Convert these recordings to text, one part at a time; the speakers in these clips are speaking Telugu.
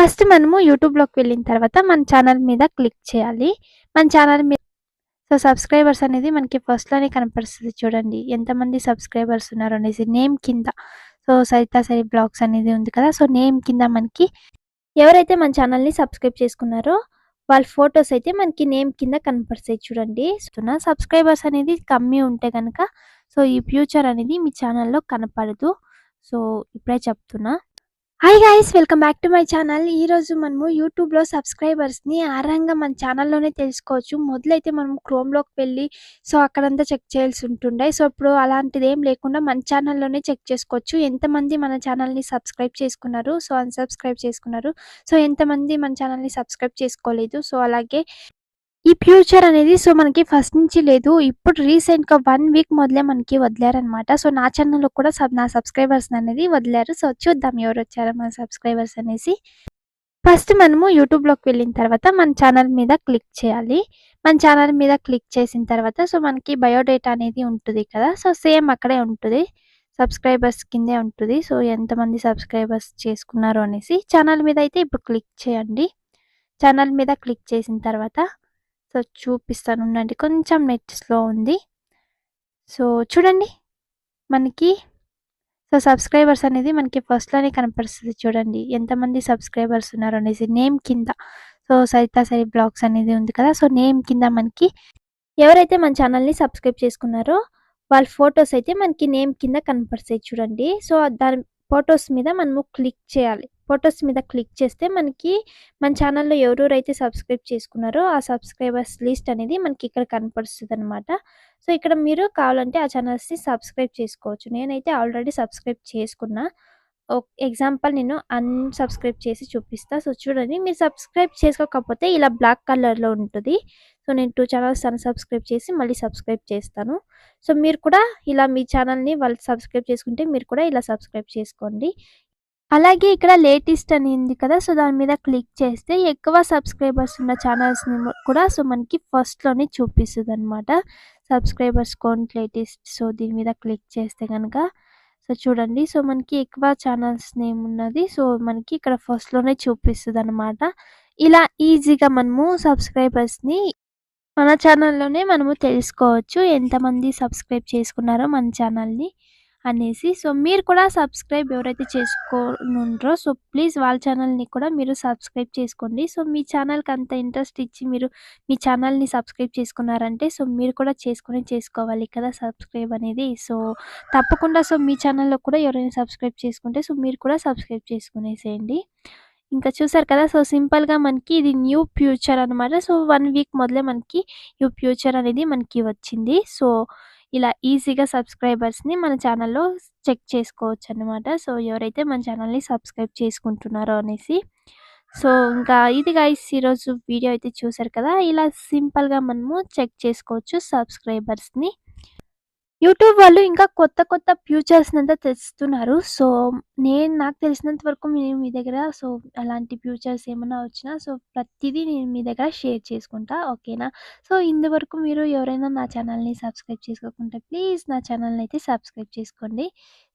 ఫస్ట్ మనము యూట్యూబ్‌లోకి వెళ్ళిన తర్వాత మన ఛానల్ మీద క్లిక్ చేయాలి. మన ఛానల్ మీద సో, సబ్స్క్రైబర్స్ అనేది మనకి ఫస్ట్‌లోనే కనపడుతుంది చూడండి. ఎంతమంది సబ్స్క్రైబర్స్ ఉన్నారు అనేసి నేమ్ కింద. సో, సరిత సరి బ్లాగ్స్ అనేది ఉంది కదా! సో, నేమ్ కింద మనకి ఎవరైతే మన ఛానల్‌ని సబ్స్క్రైబ్ చేసుకున్నారో వాళ్ళ ఫొటోస్ అయితే మనకి నేమ్ కింద కనపడతాయి చూడండి. నా సబ్స్క్రైబర్స్ అనేది కమ్మీ ఉంటే కనుక సో, ఈ ఫ్యూచర్ అనేది మీ ఛానల్‌లో కనపడదు. సో, ఇప్పుడే చెప్తున్నా. Hi guys welcome back to my channel. ఈరోజు మనము యూట్యూబ్‌లో సబ్స్క్రైబర్స్‌ని ఆరంగా మన ఛానల్‌లోనే తెలుసుకోవచ్చు. మొదలైతే మనం క్రోమ్‌లోకి వెళ్ళి సో, అక్కడంతా చెక్ చేయాల్సి ఉంటుండే. సో, ఇప్పుడు అలాంటిదేం లేకుండా మన ఛానల్‌లోనే చెక్ చేసుకోవచ్చు. ఎంతమంది మన ఛానల్‌ని సబ్స్క్రైబ్ చేసుకున్నారు, సో, అన్‌సబ్స్క్రైబ్ చేసుకున్నారు. సో, ఎంతమంది మన ఛానల్‌ని సబ్స్క్రైబ్ చేసుకోలేదు. సో, అలాగే ఈ ఫ్యూచర్ అనేది సో, మనకి ఫస్ట్ నుంచి లేదు. ఇప్పుడు రీసెంట్‌గా వన్ వీక్ మొదలే మనకి వదిలారనమాట. సో, నా ఛానల్‌లో కూడా సబ్ నా సబ్స్క్రైబర్స్ అనేది వదిలారు. సో, చూద్దాం ఎవరు వచ్చారో మన సబ్స్క్రైబర్స్ అనేసి. ఫస్ట్ మనము యూట్యూబ్‌లోకి వెళ్ళిన తర్వాత మన ఛానల్ మీద క్లిక్ చేయాలి. మన ఛానల్ మీద క్లిక్ చేసిన తర్వాత సో, మనకి బయోడేటా అనేది ఉంటుంది కదా! సో, సేమ్ అక్కడే ఉంటుంది సబ్స్క్రైబర్స్ కిందే ఉంటుంది సో, ఎంతమంది సబ్స్క్రైబర్స్ చేసుకున్నారు అనేసి. ఛానల్ మీద అయితే ఇప్పుడు క్లిక్ చేయండి. ఛానల్ మీద క్లిక్ చేసిన తర్వాత సో, చూపిస్తాను ఉండండి. కొంచెం నెట్ స్లో ఉంది. సో, చూడండి. మనకి సో, సబ్స్క్రైబర్స్ అనేది మనకి ఫస్ట్‌లోనే కనపడుతుంది చూడండి. ఎంతమంది సబ్స్క్రైబర్స్ ఉన్నారు అనేసి నేమ్ కింద. సో, సరిత సరి బ్లాగ్స్ అనేది ఉంది కదా! సో, నేమ్ కింద మనకి ఎవరైతే మన ఛానల్‌ని సబ్స్క్రైబ్ చేసుకున్నారో వాళ్ళ ఫోటోస్ అయితే మనకి నేమ్ కింద కనపడతాయి చూడండి. సో, దాని ఫోటోస్ మీద మనము క్లిక్ చేయాలి. ఫొటోస్ మీద క్లిక్ చేస్తే మనకి మన ఛానల్‌లో ఎవరెవరైతే సబ్స్క్రైబ్ చేసుకున్నారో ఆ సబ్స్క్రైబర్స్ లిస్ట్ అనేది మనకి ఇక్కడ కనపడుస్తదనమాట. సో, ఇక్కడ మీరు కావాలంటే ఆ ఛానల్స్‌ని సబ్స్క్రైబ్ చేసుకోవచ్చు. నేనైతే ఆల్రెడీ సబ్స్క్రైబ్ చేసుకున్నా. ఓ ఎగ్జాంపుల్ నేను అన్‌సబ్స్క్రైబ్ చేసి చూపిస్తా. సో, చూడండి మీరు సబ్స్క్రైబ్ చేసుకోకపోతే ఇలా బ్లాక్ కలర్‌లో ఉంటుంది సో, నేను టూ ఛానల్స్ అన్‌సబ్స్క్రైబ్ చేసి మళ్ళీ సబ్స్క్రైబ్ చేస్తాను. సో, మీరు కూడా ఇలా మీ ఛానల్‌ని వాళ్ళు సబ్స్క్రైబ్ చేసుకుంటే మీరు కూడా ఇలా సబ్స్క్రైబ్ చేసుకోండి. అలాగే ఇక్కడ లేటెస్ట్ అని ఉంది కదా! సో, దాని మీద క్లిక్ చేస్తే ఎక్కువ సబ్స్క్రైబర్స్ ఉన్న ఛానల్స్‌ని కూడా సో, మనకి ఫస్ట్‌లోనే చూపిస్తదనమాట. సబ్స్క్రైబర్స్ కౌంట్ లేటెస్ట్ సో, దీని మీద క్లిక్ చేస్తే కనుక సో, చూడండి. సో, మనకి ఎక్కువ ఛానల్స్ నేమ్ ఉన్నది. సో, మనకి ఇక్కడ ఫస్ట్‌లోనే చూపిస్తుంది అనమాట ఇలా ఈజీగా మనము సబ్స్క్రైబర్స్‌ని మన ఛానల్‌లోనే మనము తెలుసుకోవచ్చు. ఎంతమంది సబ్స్క్రైబ్ చేసుకున్నారో మన ఛానల్‌ని అనేసి. సో, మీరు కూడా సబ్స్క్రైబ్ ఎవరైతే చేసుకోనుండ్రో సో, ప్లీజ్ వాళ్ళ ఛానల్‌ని కూడా మీరు సబ్స్క్రైబ్ చేసుకోండి. సో, మీ ఛానల్‌కి అంత ఇంట్రెస్ట్ ఇచ్చి మీరు మీ ఛానల్‌ని సబ్స్క్రైబ్ చేసుకున్నారంటే సో, మీరు కూడా చేసుకొని చేసుకోవాలి కదా! సబ్స్క్రైబ్ అనేది. సో, తప్పకుండా సో, మీ ఛానల్‌లో కూడా ఎవరైనా సబ్స్క్రైబ్ చేసుకుంటే సో, మీరు కూడా సబ్స్క్రైబ్ చేసుకునేసేయండి. ఇంకా చూసారు కదా! సో, సింపుల్‌గా మనకి ఇది న్యూ ఫ్యూచర్ అనమాట. సో, వన్ వీక్ మొదలే మనకి న్యూ ఫ్యూచర్ అనేది మనకి వచ్చింది. సో, ఇలా ఈజీగా సబ్స్క్రైబర్స్‌ని మన ఛానల్‌లో చెక్ చేసుకోవచ్చు అనమాట సో, ఎవరైతే మన ఛానల్‌ని సబ్స్క్రైబ్ చేసుకుంటున్నారో అనేసి. సో, ఇంకా ఇది గైస్ ఈరోజు వీడియో అయితే చూసారు కదా! ఇలా సింపుల్‌గా మనము చెక్ చేసుకోవచ్చు సబ్స్క్రైబర్స్‌ని. యూట్యూబ్ వాళ్ళు ఇంకా కొత్త కొత్త ఫ్యూచర్స్‌నంతా తెస్తున్నారు. సో, నేను నాకు తెలిసినంత వరకు నేను మీ దగ్గర సో, అలాంటి ఫ్యూచర్స్ ఏమైనా వచ్చినా సో, ప్రతిదీ నేను మీ దగ్గర షేర్ చేసుకుంటా. ఓకేనా? సో, ఇంతవరకు మీరు ఎవరైనా నా ఛానల్‌ని సబ్స్క్రైబ్ చేసుకోకుంటే ప్లీజ్ నా ఛానల్‌ని అయితే సబ్స్క్రైబ్ చేసుకోండి.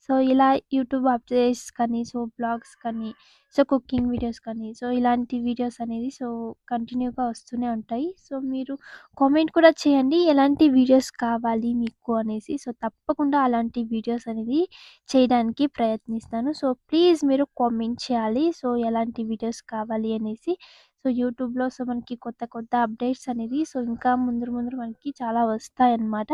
సో, ఇలా యూట్యూబ్ అప్డేట్స్ కానీ, సో, బ్లాగ్స్ కానీ, సో, కుకింగ్ వీడియోస్ కానీ, సో, ఇలాంటి వీడియోస్ అనేది సో, కంటిన్యూగా వస్తూనే ఉంటాయి. సో, మీరు కామెంట్ కూడా చేయండి. ఎలాంటి వీడియోస్ కావాలి మీకు అనేసి. సో, తప్పకుండా అలాంటి వీడియోస్ అనేది చేయడానికి ప్రయత్నిస్తాను. సో, ప్లీజ్ మీరు కామెంట్ చేయాలి. సో, ఎలాంటి వీడియోస్ కావాలి అనేసి. సో, యూట్యూబ్‌లో సో, మనకి కొత్త కొత్త అప్డేట్స్ అనేది సో, ఇంకా ముందు ముందు మనకి చాలా వస్తాయన్నమాట.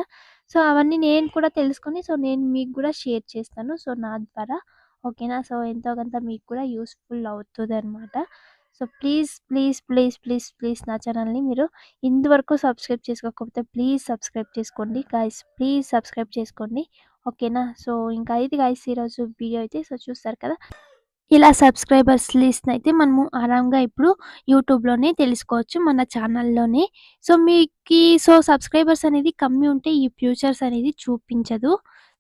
సో, అవన్నీ నేను కూడా తెలుసుకొని సో, నేను మీకు కూడా షేర్ చేస్తాను. సో, నా ద్వారా. ఓకేనా? సో, ఎంతో కొంత మీకు కూడా యూస్ఫుల్ అవుతుంది అనమాట so, please, please, please, please, please నా ఛానల్‌ని మీరు ఇంతవరకు సబ్స్క్రైబ్ చేసుకోకపోతే ప్లీజ్ సబ్స్క్రైబ్ చేసుకోండి. గాయస్ ప్లీజ్ సబ్స్క్రైబ్ చేసుకోండి. ఓకేనా? సో, ఇంకా ఇది గాయస్ ఈరోజు వీడియో అయితే సో, చూస్తారు కదా! ఇలా సబ్స్క్రైబర్స్ లిస్ట్‌ని అయితే మనము ఆరాంగా ఇప్పుడు యూట్యూబ్‌లోనే తెలుసుకోవచ్చు మన ఛానల్‌లోనే. సో, మీకి సో, సబ్స్క్రైబర్స్ అనేది కమ్మీ ఉంటే ఈ ఫ్యూచర్స్ అనేది చూపించదు.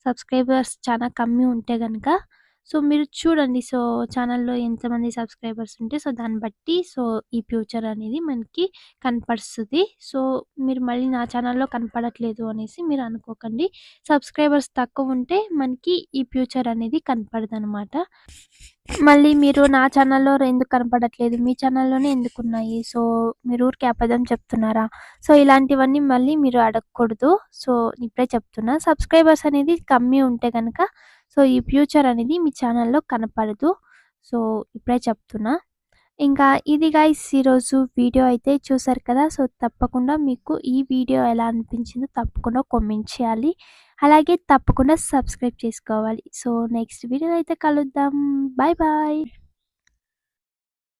సబ్స్క్రైబర్స్ చాలా కమ్మీ ఉంటే కనుక సో మీరు చూడండి. సో ఛానల్‌లో ఎంతమంది సబ్స్క్రైబర్స్ ఉంటే సో దాన్ని బట్టి సో ఈ ఫ్యూచర్ అనేది మనకి కనపడుతుంది సో మీరు మళ్ళీ నా ఛానల్‌లో కనపడట్లేదు అనేసి మీరు అనుకోకండి. సబ్స్క్రైబర్స్ తక్కువ ఉంటే మనకి ఈ ఫ్యూచర్ అనేది కనపడదనమాట. మళ్ళీ మీరు నా ఛానల్‌లో ఎందుకు కనపడట్లేదు? మీ ఛానల్‌లోనే ఎందుకున్నాయి? సో మీరు ఊరికే అబద్ధం చెప్తున్నారా? సో ఇలాంటివన్నీ మళ్ళీ మీరు అడగకూడదు. సో ఇప్పుడే చెప్తున్నా. సబ్స్క్రైబర్స్ అనేది కమ్మీ ఉంటే కనుక సో ఈ ఫ్యూచర్ అనేది మీ ఛానల్‌లో కనపడదు. సో ఇప్పుడే చెప్తున్నా. ఇంకా ఇది గైస్ ఈరోజు వీడియో అయితే చూసారు కదా! సో తప్పకుండా మీకు ఈ వీడియో ఎలా అనిపించిందో తప్పకుండా కామెంట్ చేయాలి. అలాగే తప్పకుండా సబ్స్క్రైబ్ చేసుకోవాలి. సో నెక్స్ట్ వీడియో అయితే కలుద్దాం. Bye bye.